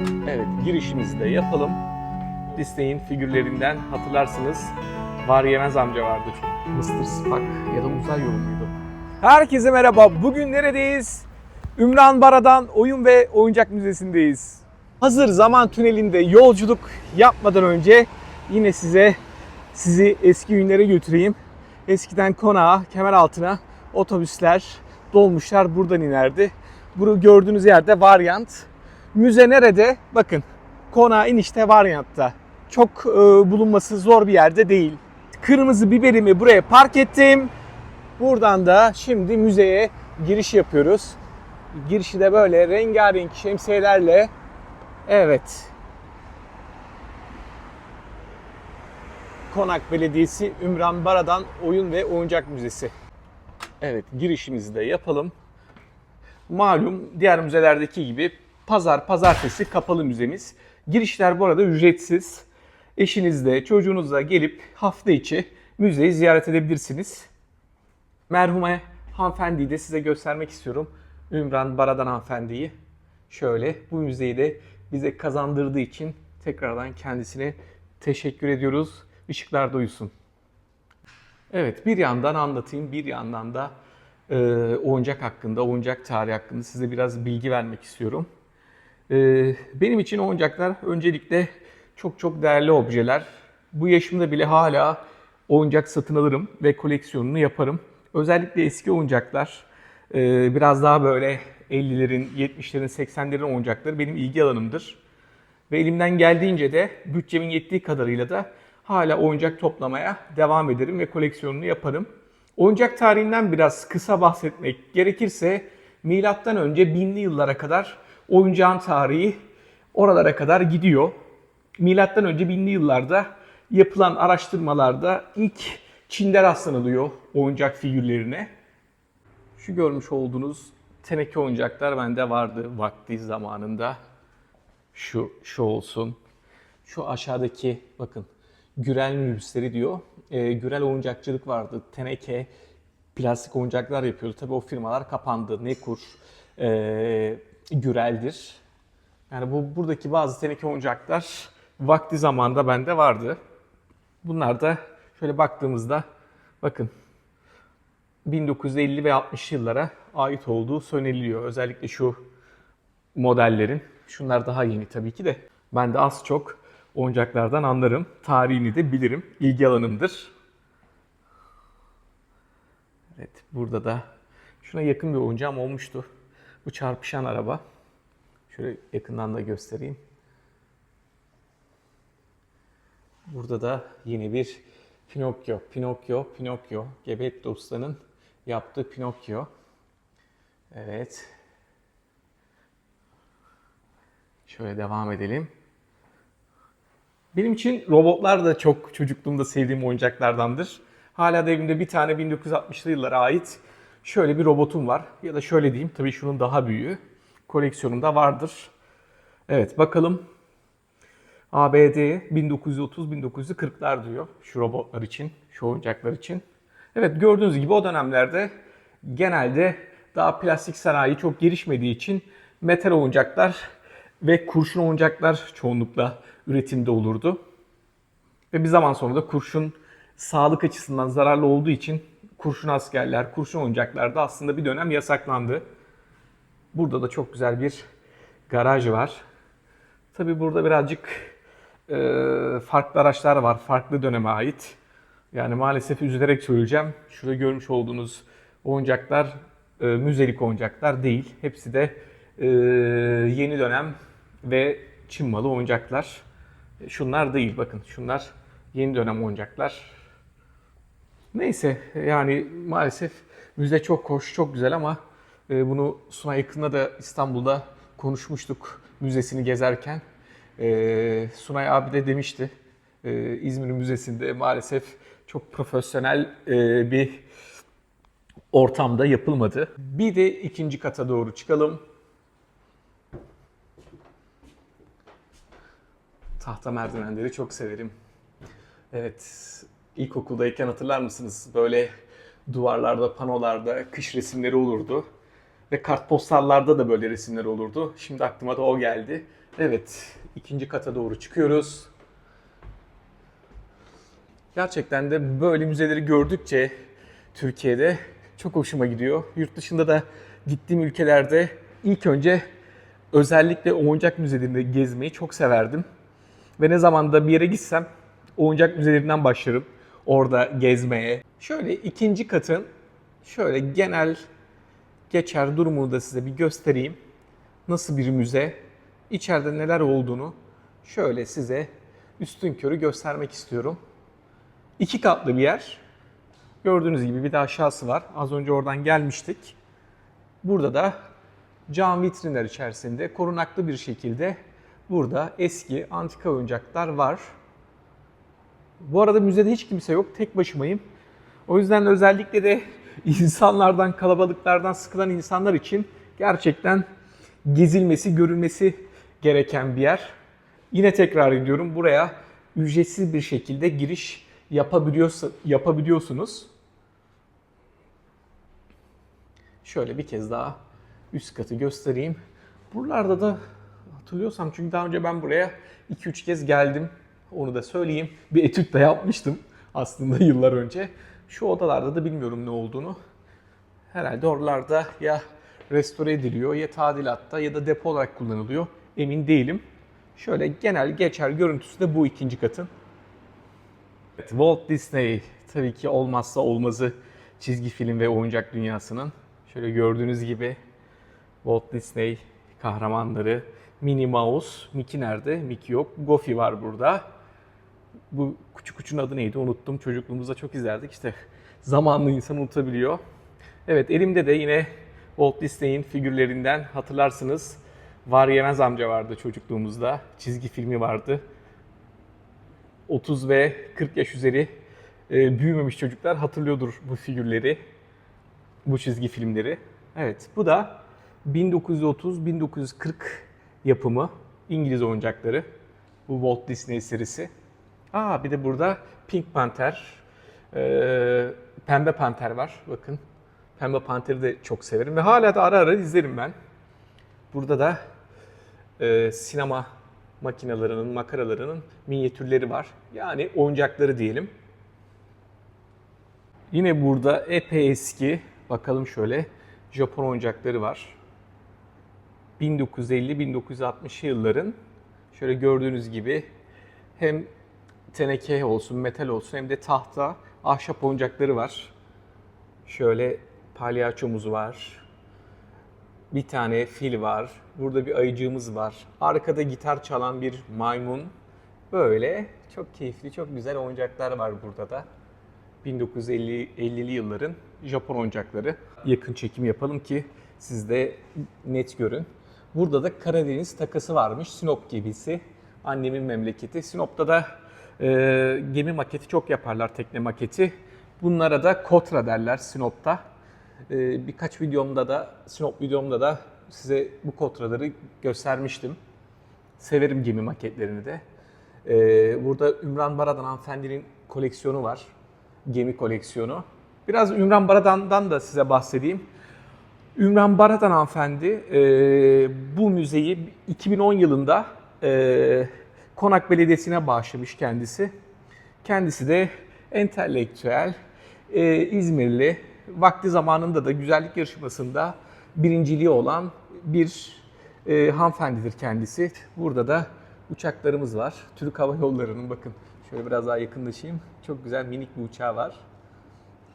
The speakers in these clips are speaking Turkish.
Evet, girişimizi de yapalım. Disney'in figürlerinden hatırlarsınız. Var yemez amca vardı. Mr. Spock ya da uzay yolu muydu? Herkese merhaba. Bugün neredeyiz? Ümran Bara'dan Oyun ve Oyuncak Müzesi'ndeyiz. Hazır zaman tünelinde yolculuk yapmadan önce yine size sizi eski günlere götüreyim. Eskiden konağa, kemer altına otobüsler, dolmuşlar buradan inerdi. Bu gördüğünüz yerde varyant. Müze nerede? Bakın konağa inişte varyantta. Çok e, bulunması zor bir yerde değil. Kırmızı biberimi buraya park ettim. Buradan da şimdi müzeye giriş yapıyoruz. Girişi de böyle rengarenk şemsiyelerle evet Konak Belediyesi Ümran Bara'dan Oyun ve Oyuncak Müzesi. Evet girişimizi de yapalım. Malum diğer müzelerdeki gibi pazar pazartesi kapalı müzemiz. Girişler bu arada ücretsiz. Eşinizle, çocuğunuzla gelip hafta içi müzeyi ziyaret edebilirsiniz. Merhume hanımefendiyi de size göstermek istiyorum. Ümran Baradan hanımefendiyi. Şöyle bu müzeyi de bize kazandırdığı için tekrardan kendisine teşekkür ediyoruz. Işıklarda uyusun. Evet bir yandan anlatayım bir yandan da e, oyuncak hakkında, oyuncak tarihi hakkında size biraz bilgi vermek istiyorum. E, benim için oyuncaklar öncelikle çok çok değerli objeler. Bu yaşımda bile hala oyuncak satın alırım ve koleksiyonunu yaparım. Özellikle eski oyuncaklar, e, biraz daha böyle 50'lerin, 70'lerin, 80'lerin oyuncakları benim ilgi alanımdır. Ve elimden geldiğince de bütçemin yettiği kadarıyla da hala oyuncak toplamaya devam ederim ve koleksiyonunu yaparım. Oyuncak tarihinden biraz kısa bahsetmek gerekirse milattan önce binli yıllara kadar oyuncağın tarihi oralara kadar gidiyor. Milattan önce binli yıllarda yapılan araştırmalarda ilk Çin'de rastlanılıyor oyuncak figürlerine. Şu görmüş olduğunuz teneke oyuncaklar bende vardı vakti zamanında. Şu, şu olsun. Şu aşağıdaki bakın Gürel minibüsleri diyor. E, Gürel oyuncakçılık vardı. Teneke, plastik oyuncaklar yapıyordu. Tabii o firmalar kapandı. Nekur, e, Gürel'dir. Yani bu buradaki bazı teneke oyuncaklar vakti zamanında bende vardı. Bunlar da şöyle baktığımızda bakın 1950 ve 60 yıllara ait olduğu söyleniliyor. Özellikle şu modellerin. Şunlar daha yeni tabii ki de. Ben de az çok oyuncaklardan anlarım. Tarihini de bilirim. İlgi alanımdır. Evet burada da şuna yakın bir oyuncağım olmuştu. Bu çarpışan araba. Şöyle yakından da göstereyim. Burada da yeni bir Pinokyo, Pinokyo, Pinokyo. Gebetli Usta'nın yaptığı Pinokyo. Evet. Şöyle devam edelim. Benim için robotlar da çok çocukluğumda sevdiğim oyuncaklardandır. Hala da evimde bir tane 1960'lı yıllara ait şöyle bir robotum var. Ya da şöyle diyeyim, tabii şunun daha büyüğü. Koleksiyonumda vardır. Evet bakalım. ABD 1930-1940'lar diyor şu robotlar için, şu oyuncaklar için. Evet gördüğünüz gibi o dönemlerde genelde daha plastik sanayi çok gelişmediği için metal oyuncaklar ve kurşun oyuncaklar çoğunlukla üretimde olurdu. Ve bir zaman sonra da kurşun sağlık açısından zararlı olduğu için kurşun askerler, kurşun oyuncaklar da aslında bir dönem yasaklandı. Burada da çok güzel bir garaj var. Tabi burada birazcık e, farklı araçlar var, farklı döneme ait. Yani maalesef üzülerek söyleyeceğim. Şurada görmüş olduğunuz oyuncaklar e, müzelik oyuncaklar değil. Hepsi de e, yeni dönem ve Çin malı oyuncaklar. Şunlar değil bakın. Şunlar yeni dönem oyuncaklar. Neyse yani maalesef müze çok hoş, çok güzel ama e, bunu Sunay yakında da İstanbul'da konuşmuştuk müzesini gezerken. E, Sunay abi de demişti e, İzmir Müzesi'nde maalesef çok profesyonel bir ortamda yapılmadı. Bir de ikinci kata doğru çıkalım. Tahta merdivenleri çok severim. Evet, ilkokuldayken hatırlar mısınız? Böyle duvarlarda, panolarda kış resimleri olurdu. Ve kartpostallarda da böyle resimler olurdu. Şimdi aklıma da o geldi. Evet, ikinci kata doğru çıkıyoruz. Gerçekten de böyle müzeleri gördükçe Türkiye'de çok hoşuma gidiyor. Yurt dışında da gittiğim ülkelerde ilk önce özellikle oyuncak müzelerinde gezmeyi çok severdim. Ve ne zaman da bir yere gitsem oyuncak müzelerinden başlarım orada gezmeye. Şöyle ikinci katın şöyle genel geçer durumunu da size bir göstereyim. Nasıl bir müze, içeride neler olduğunu şöyle size üstün körü göstermek istiyorum. İki katlı bir yer. Gördüğünüz gibi bir de aşağısı var. Az önce oradan gelmiştik. Burada da cam vitrinler içerisinde korunaklı bir şekilde burada eski antika oyuncaklar var. Bu arada müzede hiç kimse yok. Tek başımayım. O yüzden özellikle de insanlardan, kalabalıklardan sıkılan insanlar için gerçekten gezilmesi, görülmesi gereken bir yer. Yine tekrar ediyorum buraya ücretsiz bir şekilde giriş yapabiliyorsa, yapabiliyorsunuz. Şöyle bir kez daha üst katı göstereyim. Buralarda da hatırlıyorsam çünkü daha önce ben buraya 2-3 kez geldim. Onu da söyleyeyim. Bir etüt de yapmıştım aslında yıllar önce. Şu odalarda da bilmiyorum ne olduğunu. Herhalde oralarda ya restore ediliyor ya tadilatta ya da depo olarak kullanılıyor. Emin değilim. Şöyle genel geçer görüntüsü de bu ikinci katın. Evet, Walt Disney tabii ki olmazsa olmazı çizgi film ve oyuncak dünyasının. Şöyle gördüğünüz gibi Walt Disney kahramanları Minnie Mouse, Mickey nerede? Mickey yok. Goofy var burada. Bu küçük küçüğün adı neydi? Unuttum. Çocukluğumuzda çok izlerdik. İşte zamanlı insan unutabiliyor. Evet elimde de yine Walt Disney'in figürlerinden hatırlarsınız. Var Yemez amca vardı çocukluğumuzda. Çizgi filmi vardı. 30 ve 40 yaş üzeri e, büyümemiş çocuklar hatırlıyordur bu figürleri, bu çizgi filmleri. Evet, bu da 1930-1940 yapımı İngiliz oyuncakları. Bu Walt Disney serisi. Aa bir de burada Pink Panther, e, Pembe Panter var. Bakın. Pembe Panter'i de çok severim ve hala da ara ara izlerim ben. Burada da e, sinema makinalarının, makaralarının minyatürleri var. Yani oyuncakları diyelim. Yine burada epey eski, bakalım şöyle, Japon oyuncakları var. 1950-1960 yılların şöyle gördüğünüz gibi hem teneke olsun, metal olsun hem de tahta, ahşap oyuncakları var. Şöyle palyaçomuz var. Bir tane fil var. Burada bir ayıcığımız var. Arkada gitar çalan bir maymun. Böyle çok keyifli, çok güzel oyuncaklar var burada da. 1950'li yılların Japon oyuncakları. Yakın çekim yapalım ki siz de net görün. Burada da Karadeniz takası varmış. Sinop gemisi. Annemin memleketi. Sinop'ta da e, gemi maketi çok yaparlar, tekne maketi. Bunlara da kotra derler Sinop'ta. E, birkaç videomda da, Sinop videomda da size bu kotraları göstermiştim. Severim gemi maketlerini de. E, burada Ümran Baradan hanımefendinin koleksiyonu var. Gemi koleksiyonu. Biraz Ümran Baradan'dan da size bahsedeyim. Ümran Baradan hanımefendi e, bu müzeyi 2010 yılında e, Konak Belediyesi'ne bağışlamış kendisi. Kendisi de entelektüel, e, İzmirli, vakti zamanında da güzellik yarışmasında birinciliği olan bir e, hanımefendidir kendisi. Burada da uçaklarımız var. Türk Hava Yolları'nın bakın şöyle biraz daha yakınlaşayım. Çok güzel minik bir uçağı var.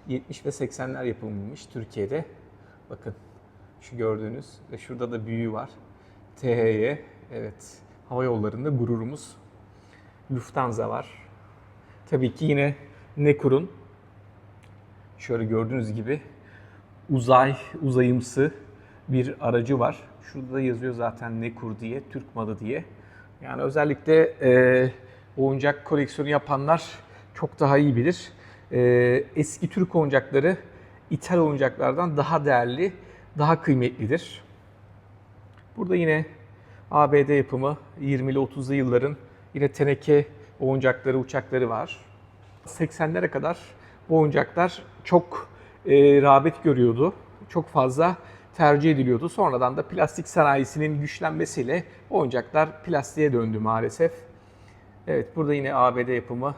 70 ve 80'ler yapımıymış Türkiye'de. Bakın şu gördüğünüz ve şurada da büyüğü var. THY evet hava yollarında gururumuz. Lufthansa var. Tabii ki yine Nekur'un şöyle gördüğünüz gibi uzay, uzayımsı bir aracı var. Şurada da yazıyor zaten Nekur diye, Türk malı diye. Yani özellikle e, oyuncak koleksiyonu yapanlar çok daha iyi bilir. E, eski Türk oyuncakları İthal oyuncaklardan daha değerli, daha kıymetlidir. Burada yine ABD yapımı 20'li 30'lu yılların yine teneke oyuncakları, uçakları var. 80'lere kadar bu oyuncaklar çok e, rağbet görüyordu. Çok fazla tercih ediliyordu. Sonradan da plastik sanayisinin güçlenmesiyle oyuncaklar plastiğe döndü maalesef. Evet burada yine ABD yapımı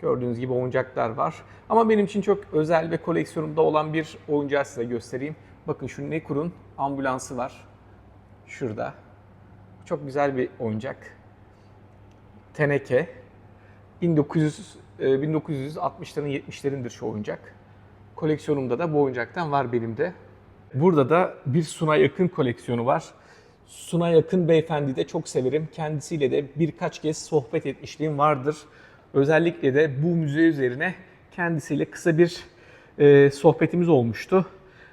gördüğünüz gibi oyuncaklar var. Ama benim için çok özel ve koleksiyonumda olan bir oyuncağı size göstereyim. Bakın şu Nekur'un ambulansı var. Şurada. Çok güzel bir oyuncak. Teneke. 1900 e, 1960'ların 70'lerindir şu oyuncak. Koleksiyonumda da bu oyuncaktan var benim de. Burada da bir Suna Yakın koleksiyonu var. Suna Yakın beyefendi de çok severim. Kendisiyle de birkaç kez sohbet etmişliğim vardır. Özellikle de bu müze üzerine kendisiyle kısa bir e, sohbetimiz olmuştu.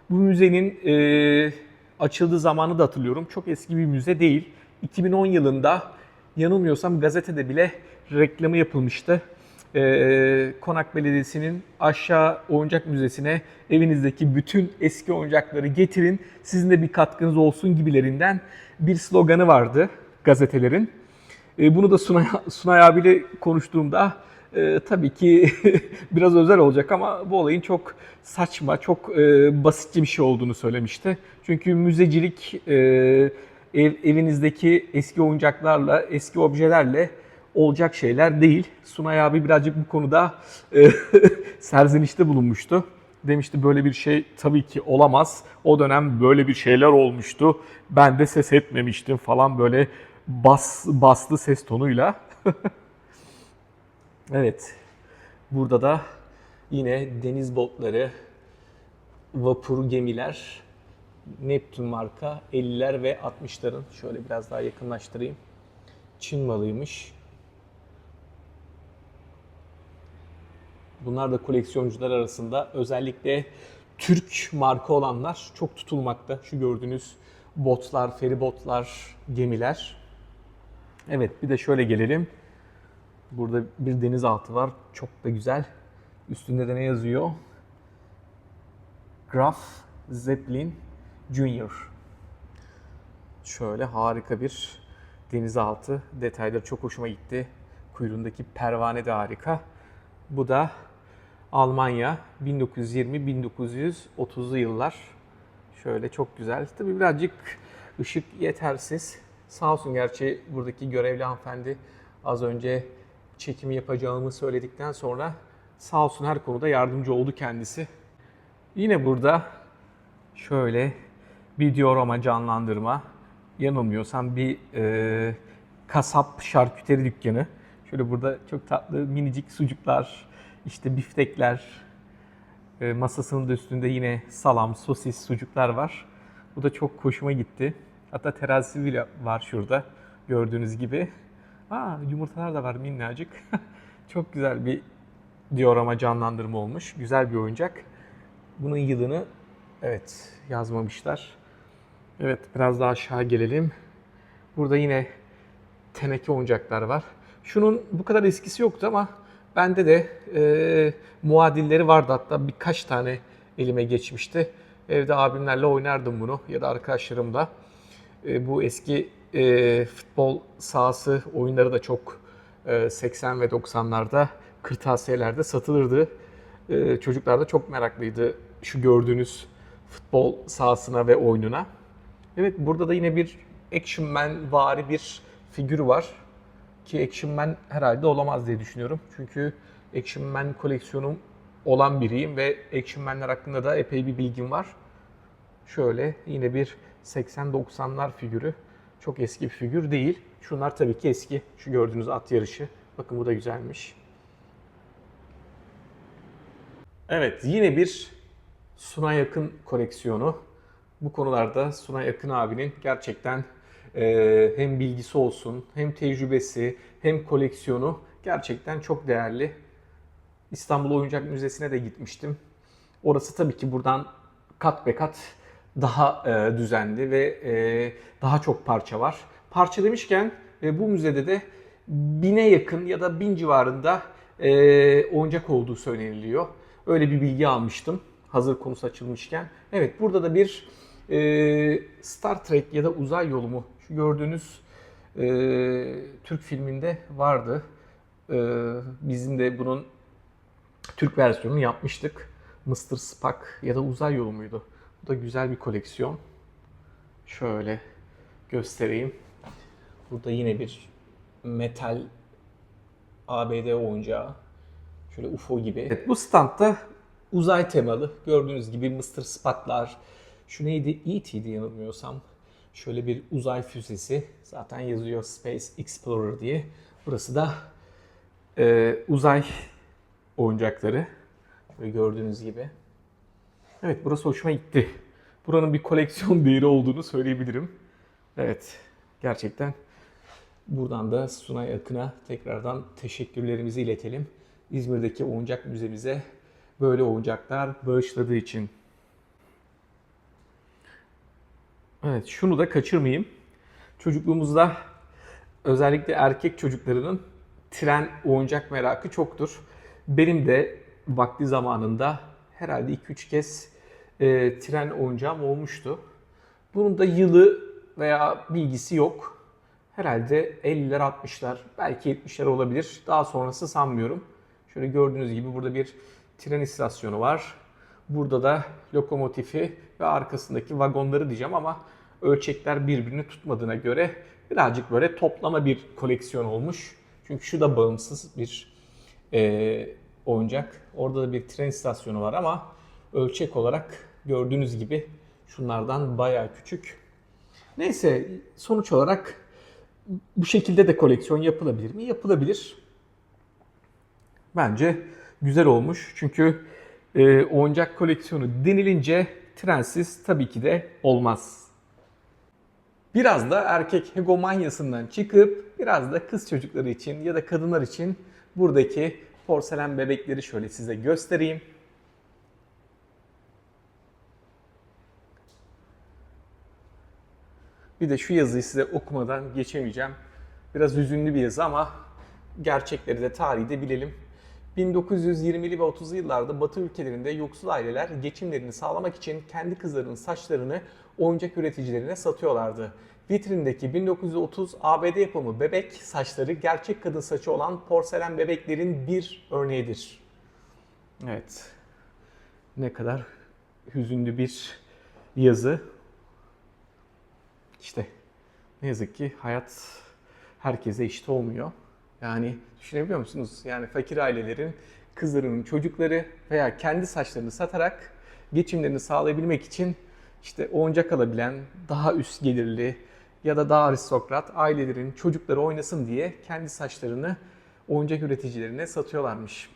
Bu müzenin e, açıldığı zamanı da hatırlıyorum. Çok eski bir müze değil. 2010 yılında yanılmıyorsam gazetede bile reklamı yapılmıştı. Ee, Konak Belediyesi'nin aşağı oyuncak müzesine evinizdeki bütün eski oyuncakları getirin, sizin de bir katkınız olsun gibilerinden bir sloganı vardı gazetelerin. Ee, bunu da Sunay, Sunay abiyle konuştuğumda e, tabii ki biraz özel olacak ama bu olayın çok saçma, çok e, basitçe bir şey olduğunu söylemişti. Çünkü müzecilik e, ev, evinizdeki eski oyuncaklarla, eski objelerle olacak şeyler değil. Sunay abi birazcık bu konuda e, serzenişte bulunmuştu. Demişti böyle bir şey tabii ki olamaz. O dönem böyle bir şeyler olmuştu. Ben de ses etmemiştim falan böyle bas baslı ses tonuyla. evet. Burada da yine deniz botları, vapur gemiler, Neptün marka 50'ler ve 60'ların şöyle biraz daha yakınlaştırayım. Çin malıymış. Bunlar da koleksiyoncular arasında özellikle Türk marka olanlar çok tutulmakta. Şu gördüğünüz botlar, feribotlar, gemiler. Evet bir de şöyle gelelim. Burada bir denizaltı var. Çok da güzel. Üstünde de ne yazıyor? Graf Zeppelin Junior. Şöyle harika bir denizaltı. Detayları çok hoşuma gitti. Kuyruğundaki pervane de harika. Bu da Almanya 1920-1930'lu yıllar. Şöyle çok güzel. Tabii birazcık ışık yetersiz. Sağ olsun gerçi buradaki görevli hanımefendi az önce çekimi yapacağımı söyledikten sonra sağ olsun her konuda yardımcı oldu kendisi. Yine burada şöyle bir diorama canlandırma. Yanılmıyorsam bir e, kasap şarküteri dükkanı. Şöyle burada çok tatlı minicik sucuklar, işte biftekler, e, masasının da üstünde yine salam, sosis, sucuklar var. Bu da çok hoşuma gitti. Hatta terazisi bile var şurada gördüğünüz gibi. Aa, yumurtalar da var minnacık. çok güzel bir diorama canlandırma olmuş. Güzel bir oyuncak. Bunun yılını evet yazmamışlar. Evet biraz daha aşağı gelelim. Burada yine teneke oyuncaklar var. Şunun bu kadar eskisi yoktu ama bende de e, muadilleri vardı hatta birkaç tane elime geçmişti. Evde abimlerle oynardım bunu ya da arkadaşlarımla. E, bu eski e, futbol sahası oyunları da çok e, 80 ve 90'larda kırtasiyelerde satılırdı. E, çocuklar da çok meraklıydı şu gördüğünüz futbol sahasına ve oyununa. Evet burada da yine bir Action Man vari bir figür var. Ki Action Man herhalde olamaz diye düşünüyorum. Çünkü Action Man koleksiyonum olan biriyim ve Action Man'ler hakkında da epey bir bilgim var. Şöyle yine bir 80-90'lar figürü. Çok eski bir figür değil. Şunlar tabii ki eski. Şu gördüğünüz at yarışı. Bakın bu da güzelmiş. Evet yine bir Suna Yakın koleksiyonu. Bu konularda Suna Yakın abinin gerçekten e, hem bilgisi olsun, hem tecrübesi, hem koleksiyonu gerçekten çok değerli. İstanbul Oyuncak Müzesi'ne de gitmiştim. Orası tabii ki buradan kat be kat daha e, düzenli ve e, daha çok parça var. Parça demişken e, bu müzede de bine yakın ya da bin civarında e, oyuncak olduğu söyleniliyor. Öyle bir bilgi almıştım hazır konusu açılmışken. Evet burada da bir e, Star Trek ya da uzay yolu mu? Şu gördüğünüz e, Türk filminde vardı. E, bizim de bunun Türk versiyonunu yapmıştık. Mr. Spock ya da uzay yolu muydu? Bu da güzel bir koleksiyon. Şöyle göstereyim. Burada yine bir metal ABD oyuncağı. Şöyle UFO gibi. Evet, bu standta uzay temalı. Gördüğünüz gibi Mr. Spot'lar. Şu neydi? E.T.'di yanılmıyorsam. Şöyle bir uzay füzesi. Zaten yazıyor Space Explorer diye. Burası da e, uzay oyuncakları. Şöyle gördüğünüz gibi. Evet burası hoşuma gitti. Buranın bir koleksiyon değeri olduğunu söyleyebilirim. Evet gerçekten buradan da Sunay Akın'a tekrardan teşekkürlerimizi iletelim. İzmir'deki oyuncak müzemize böyle oyuncaklar bağışladığı için. Evet şunu da kaçırmayayım. Çocukluğumuzda özellikle erkek çocuklarının tren oyuncak merakı çoktur. Benim de vakti zamanında herhalde 2-3 kez e, tren oyuncağım olmuştu. Bunun da yılı veya bilgisi yok. Herhalde 50'ler 60'lar belki 70'ler olabilir. Daha sonrası sanmıyorum. Şöyle gördüğünüz gibi burada bir tren istasyonu var. Burada da lokomotifi ve arkasındaki vagonları diyeceğim ama ölçekler birbirini tutmadığına göre birazcık böyle toplama bir koleksiyon olmuş. Çünkü şu da bağımsız bir e, oyuncak. Orada da bir tren istasyonu var ama ölçek olarak gördüğünüz gibi şunlardan bayağı küçük. Neyse sonuç olarak bu şekilde de koleksiyon yapılabilir mi? Yapılabilir. Bence güzel olmuş. Çünkü e, oyuncak koleksiyonu denilince trensiz tabii ki de olmaz. Biraz da erkek hegemonyasından çıkıp biraz da kız çocukları için ya da kadınlar için buradaki porselen bebekleri şöyle size göstereyim. Bir de şu yazıyı size okumadan geçemeyeceğim. Biraz hüzünlü bir yazı ama gerçekleri de tarihi de bilelim. 1920'li ve 30'lu yıllarda Batı ülkelerinde yoksul aileler geçimlerini sağlamak için kendi kızlarının saçlarını oyuncak üreticilerine satıyorlardı. Vitrindeki 1930 ABD yapımı bebek saçları gerçek kadın saçı olan porselen bebeklerin bir örneğidir. Evet. Ne kadar hüzünlü bir yazı. İşte ne yazık ki hayat herkese eşit olmuyor. Yani düşünebiliyor musunuz? Yani fakir ailelerin kızlarının çocukları veya kendi saçlarını satarak geçimlerini sağlayabilmek için işte oyuncak alabilen daha üst gelirli ya da daha aristokrat ailelerin çocukları oynasın diye kendi saçlarını oyuncak üreticilerine satıyorlarmış.